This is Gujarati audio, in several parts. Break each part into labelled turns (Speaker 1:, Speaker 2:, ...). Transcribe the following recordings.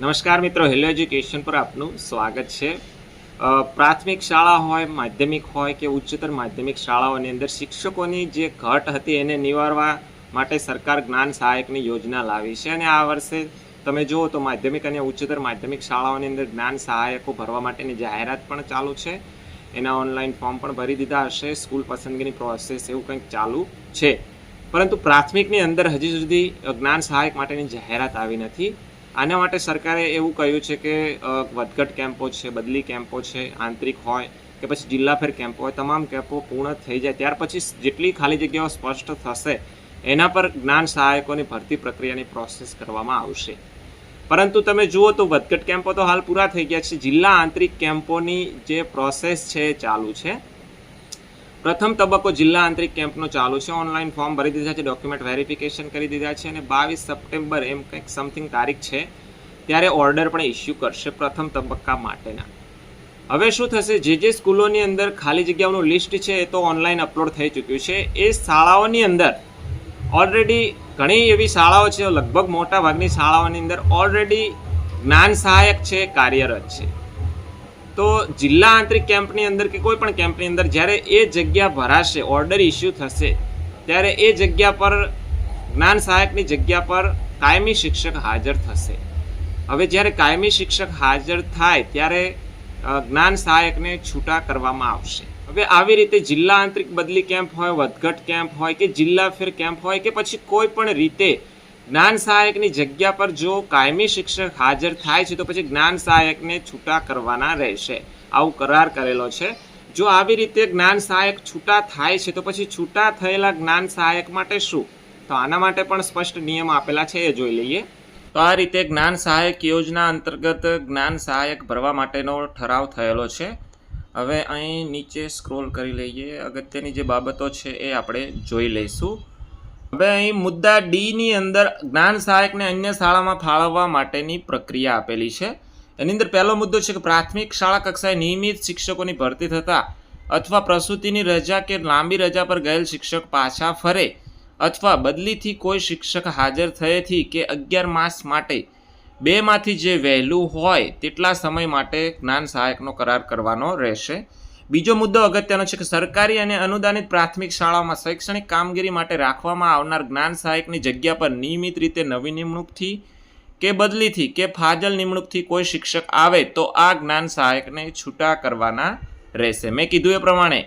Speaker 1: નમસ્કાર મિત્રો, હેલો એજ્યુકેશન પર આપનું સ્વાગત છે. પ્રાથમિક શાળા હોય, માધ્યમિક હોય કે ઉચ્ચતર માધ્યમિક શાળાઓની અંદર શિક્ષકોની જે ઘટ હતી એને નિવારવા માટે સરકાર જ્ઞાન સહાયકની યોજના લાવી છે અને આ વર્ષે તમે જુઓ તો માધ્યમિક અને ઉચ્ચતર માધ્યમિક શાળાઓની અંદર જ્ઞાન સહાયકો ભરવા માટેની જાહેરાત પણ ચાલુ છે. એના ઓનલાઈન ફોર્મ પણ ભરી દીધા હશે. સ્કૂલ પસંદગીની પ્રોસેસ એવું કંઈક ચાલુ છે. પરંતુ પ્રાથમિકની અંદર હજી સુધી જ્ઞાન સહાયક માટેની જાહેરાત આવી નથી. આના માટે સરકારે એવું કહ્યું છે કે વધઘટ કેમ્પો છે, બદલી કેમ્પો છે, આંતરિક હોય કે પછી જિલ્લા ફેર કેમ્પો હોય, તમામ કેમ્પો પૂર્ણ થઈ જાય. ત્યાર પછી જેટલી ખાલી જગ્યાઓ સ્પષ્ટ થશે, એના પર જ્ઞાન સહાયકોની ભરતી પ્રક્રિયાની પ્રોસેસ કરવામાં આવશે. પરંતુ તમે જુઓ તો વધઘટ કેમ્પો તો હાલ પૂરા થઈ ગયા છે. જિલ્લા આંતરિક કેમ્પોની જે પ્રોસેસ છે ચાલુ છે. પ્રથમ તબક્કો જિલ્લા આંતરિક કેમ્પનો ચાલુ છે. ઓનલાઈન ફોર્મ ભરી દીધા છે, ડોક્યુમેન્ટ વેરિફિકેશન કરી દીધા છે અને બાવીસ સપ્ટેમ્બર એમ કંઈક સમથિંગ તારીખ છે, ત્યારે ઓર્ડર પણ ઇસ્યુ કરશે પ્રથમ તબક્કા માટેના. હવે શું થશે? જે જે સ્કૂલોની અંદર ખાલી જગ્યાઓનું લિસ્ટ છે, એ તો ઓનલાઈન અપલોડ થઈ ચૂક્યું છે. એ શાળાઓની અંદર ઓલરેડી ઘણી એવી શાળાઓ છે, લગભગ મોટાભાગની શાળાઓની અંદર ઓલરેડી જ્ઞાન સહાયક છે, કાર્યરત છે. તો જિલ્લા આંતરિક કેમ્પની અંદર કે કોઈ પણ કેમ્પની અંદર જ્યારે એ જગ્યા ભરાશે ઓર્ડર ઇસ્યુ થશે, ત્યારે એ જગ્યા પર જ્ઞાન સહાયકની જગ્યા પર કાયમી શિક્ષક હાજર થશે. હવે જ્યારે કાયમી શિક્ષક હાજર થાય, ત્યારે જ્ઞાન સહાયકને છૂટા કરવામાં આવશે. હવે આવી રીતે જિલ્લા આંતરિક બદલી કેમ્પ હોય, વધઘટ કેમ્પ હોય કે જિલ્લા ફેર કેમ્પ હોય કે પછી કોઈ પણ રીતે જ્ઞાન સહાયકની જગ્યા પર જો કાયમી શિક્ષક હાજર થાય છે તો પછી જ્ઞાન સહાયકને છૂટા કરવાના રહેશે. આવું કરાર કરેલો છે. જો આવી રીતે જ્ઞાન સહાયક છૂટા થાય છે તો પછી છૂટા થયેલા જ્ઞાન સહાયક માટે શું? તો આના માટે પણ સ્પષ્ટ નિયમ આપેલા છે, એ જોઈ લઈએ. તો આ રીતે જ્ઞાન સહાયક યોજના અંતર્ગત જ્ઞાન સહાયક ભરવા માટેનો ઠરાવ થયેલો છે. હવે અહીં નીચે સ્ક્રોલ કરી લઈએ. અગત્યની જે બાબતો છે એ આપણે જોઈ લઈશું. હવે અહીં મુદ્દા ડીની અંદર જ્ઞાન સહાયકને અન્ય શાળામાં ફાળવવા માટેની પ્રક્રિયા આપેલી છે. એની અંદર પહેલો મુદ્દો છે કે પ્રાથમિક શાળા કક્ષાએ નિયમિત શિક્ષકોની ભરતી થતાં અથવા પ્રસૂતિની રજા કે લાંબી રજા પર ગયેલ શિક્ષક પાછા ફરે અથવા બદલીથી કોઈ શિક્ષક હાજર થયેથી કે અગિયાર માસ માટે બેમાંથી જે વહેલું હોય તેટલા સમય માટે જ્ઞાન સહાયકનો કરાર કરવાનો રહેશે. બીજો મુદ્દો અગત્યનો છે કે સરકારી અને અનુદાનિત પ્રાથમિક શાળાઓમાં શૈક્ષણિક કામગીરી માટે રાખવામાં આવનાર જ્ઞાન સહાયકની જગ્યા પર નિયમિત રીતે નવી નિમણૂકથી કે બદલીથી કે ફાજલ નિમણૂકથી કોઈ શિક્ષક આવે તો આ જ્ઞાન સહાયકને છૂટા કરવાના રહેશે. મેં કીધું એ પ્રમાણે,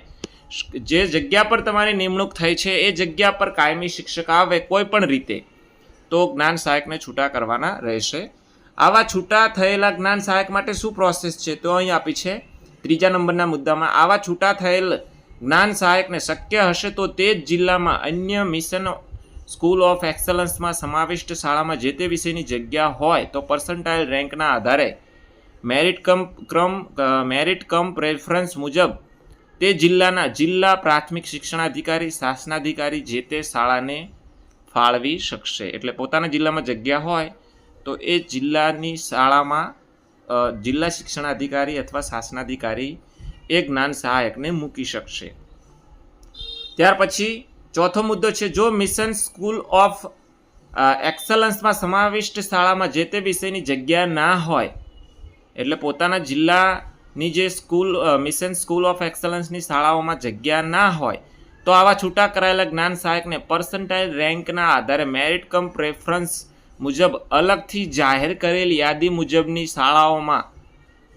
Speaker 1: જે જગ્યા પર તમારી નિમણૂક થઈ છે, એ જગ્યા પર કાયમી શિક્ષક આવે કોઈ પણ રીતે, તો જ્ઞાન સહાયકને છૂટા કરવાના રહેશે. આવા છૂટા થયેલા જ્ઞાન સહાયક માટે શું પ્રોસેસ છે? તો અહીં આપી છે ત્રીજા નંબરના મુદ્દામાં આવા છૂટા થયેલ જ્ઞાન સહાયકને શક્ય હશે તો તે જ જિલ્લામાં અન્ય મિશન સ્કૂલ ઓફ એક્સલન્સમાં સમાવિષ્ટ શાળામાં જે તે વિષયની જગ્યા હોય તો પર્સન્ટાઇલ રેન્કના આધારે મેરિટ કમ ક્રમ મેરિટ કમ પ્રેફરન્સ મુજબ તે જિલ્લાના જિલ્લા પ્રાથમિક શિક્ષણાધિકારી, શાસનાધિકારી જે તે શાળાને ફાળવી શકશે. એટલે પોતાના જિલ્લામાં જગ્યા હોય તો એ જિલ્લાની શાળામાં જિલ્લા શિક્ષણાધિકારી અથવા શાસનાધિકારી એ જ્ઞાન સહાયકને મૂકી શકશે. ત્યાર પછી ચોથો મુદ્દો છે, જો મિશન સ્કૂલ ઓફ એક્સલન્સમાં સમાવિષ્ટ શાળામાં જે તે વિષયની જગ્યા ના હોય, એટલે પોતાના જિલ્લાની જે સ્કૂલ મિશન સ્કૂલ ઓફ એક્સલન્સની શાળાઓમાં જગ્યા ના હોય, તો આવા છૂટા કરાયેલા જ્ઞાન સહાયકને પર્સન્ટાઇલ રેન્કના આધારે મેરિટ કમ પ્રેફરન્સ મુજબ અલગથી જાહેર કરેલ યાદી મુજબની શાળાઓમાં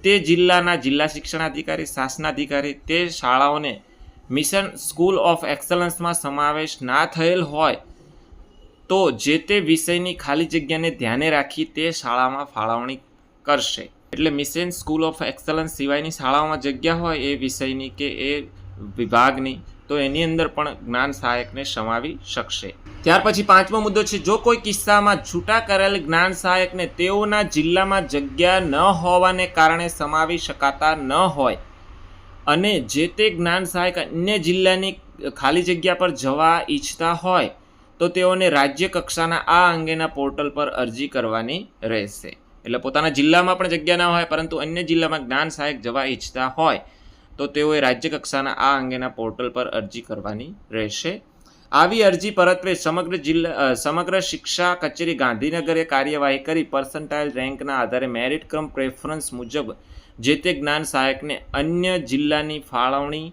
Speaker 1: તે જિલ્લાના જિલ્લા શિક્ષણાધિકારી, શાસનાધિકારી તે શાળાઓને મિશન સ્કૂલ ઓફ એક્સલન્સમાં સમાવેશ ના થયેલ હોય તો જે તે વિષયની ખાલી જગ્યાને ધ્યાને રાખી તે શાળામાં ફાળવણી કરશે. એટલે મિશન સ્કૂલ ઓફ એક્સલન્સ સિવાયની શાળાઓમાં જગ્યા હોય એ વિષયની કે એ વિભાગની તો એની અંદર પણ જ્ઞાન સહાયકને સમાવી શકશે. ત્યાર પછી પાંચમો મુદ્દો છે, જો કોઈ કિસ્સામાં છૂટા કરેલ જ્ઞાન સહાયકને તેઓના જિલ્લામાં જગ્યા ન હોવાને કારણે સમાવી શકાતા ન હોય અને જે તે જ્ઞાન સહાયક અન્ય જિલ્લાની ખાલી જગ્યા પર જવા ઈચ્છતા હોય, તો તેઓને રાજ્ય કક્ષાના આ અંગેના પોર્ટલ પર અરજી કરવાની રહેશે. એટલે પોતાના જિલ્લામાં પણ જગ્યા ન હોય, પરંતુ અન્ય જિલ્લામાં જ્ઞાન સહાયક જવા ઈચ્છતા હોય તો તેઓએ રાજ્ય કક્ષાના આ અંગેના પોર્ટલ પર અરજી કરવાની રહેશે. આવી અરજી પરત્વે સમગ્ર જિલ્લા સમગ્ર શિક્ષા કચેરી ગાંધીનગરે કાર્યવાહી કરી. પર્સન્ટાઇલ રેન્કના આધારે મેરિટ ક્રમ પ્રેફરન્સ મુજબ જે તે જ્ઞાન સહાયકને અન્ય જિલ્લાની ફાળવણી,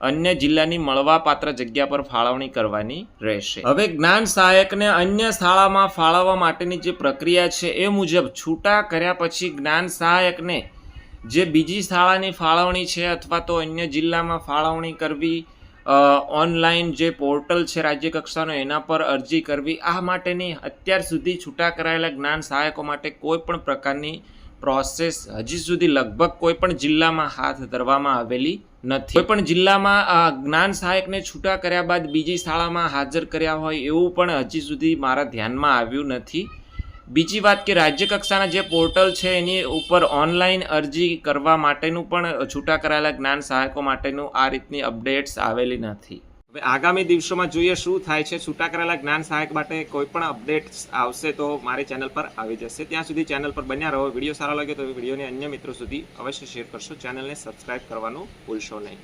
Speaker 1: અન્ય જિલ્લાની મળવાપાત્ર જગ્યા પર ફાળવણી કરવાની રહેશે. હવે જ્ઞાન સહાયકને અન્ય શાળામાં ફાળવવા માટેની જે પ્રક્રિયા છે એ મુજબ છૂટા કર્યા પછી જ્ઞાન સહાયકને જે બીજી શાળાની ફાળવણી છે અથવા તો અન્ય જિલ્લામાં ફાળવણી કરવી ઓનલાઈન જે પોર્ટલ છે રાજ્ય કક્ષાનો એના પર અરજી કરવી, આ માટેની અત્યાર સુધી છૂટા કરાયેલા જ્ઞાન સહાયકો માટે કોઈ પણ પ્રકારની પ્રોસેસ હજી સુધી લગભગ કોઈ પણ જિલ્લામાં હાથ ધરવામાં આવેલી નથી. કોઈ પણ જિલ્લામાં જ્ઞાન સહાયકને છૂટા કર્યા બાદ બીજી શાળામાં હાજર કર્યા હોય એવું પણ હજી સુધી મારા ધ્યાનમાં આવ્યું નથી. બીજી વાત કે રાજ્ય કક્ષાના જે પોર્ટલ છે, એની ઉપર ઓનલાઈન અરજી કરવા માટેનું પણ છૂટા કરાયેલા જ્ઞાન સહાયકો માટેનું આ રીતની અપડેટ્સ આવેલી નથી. હવે આગામી દિવસોમાં જોઈએ શું થાય છે, છૂટા કરેલા જ્ઞાન સહાયક માટે કોઈ પણ અપડેટ્સ આવશે તો મારી ચેનલ પર આવી જશે. ત્યાં સુધી ચેનલ પર બન્યા રહો. વીડિયો સારો લાગે તો વિડીયોને અન્ય મિત્રો સુધી અવશ્ય શેર કરશો. ચેનલને સબસ્ક્રાઇબ કરવાનું ભૂલશો નહીં.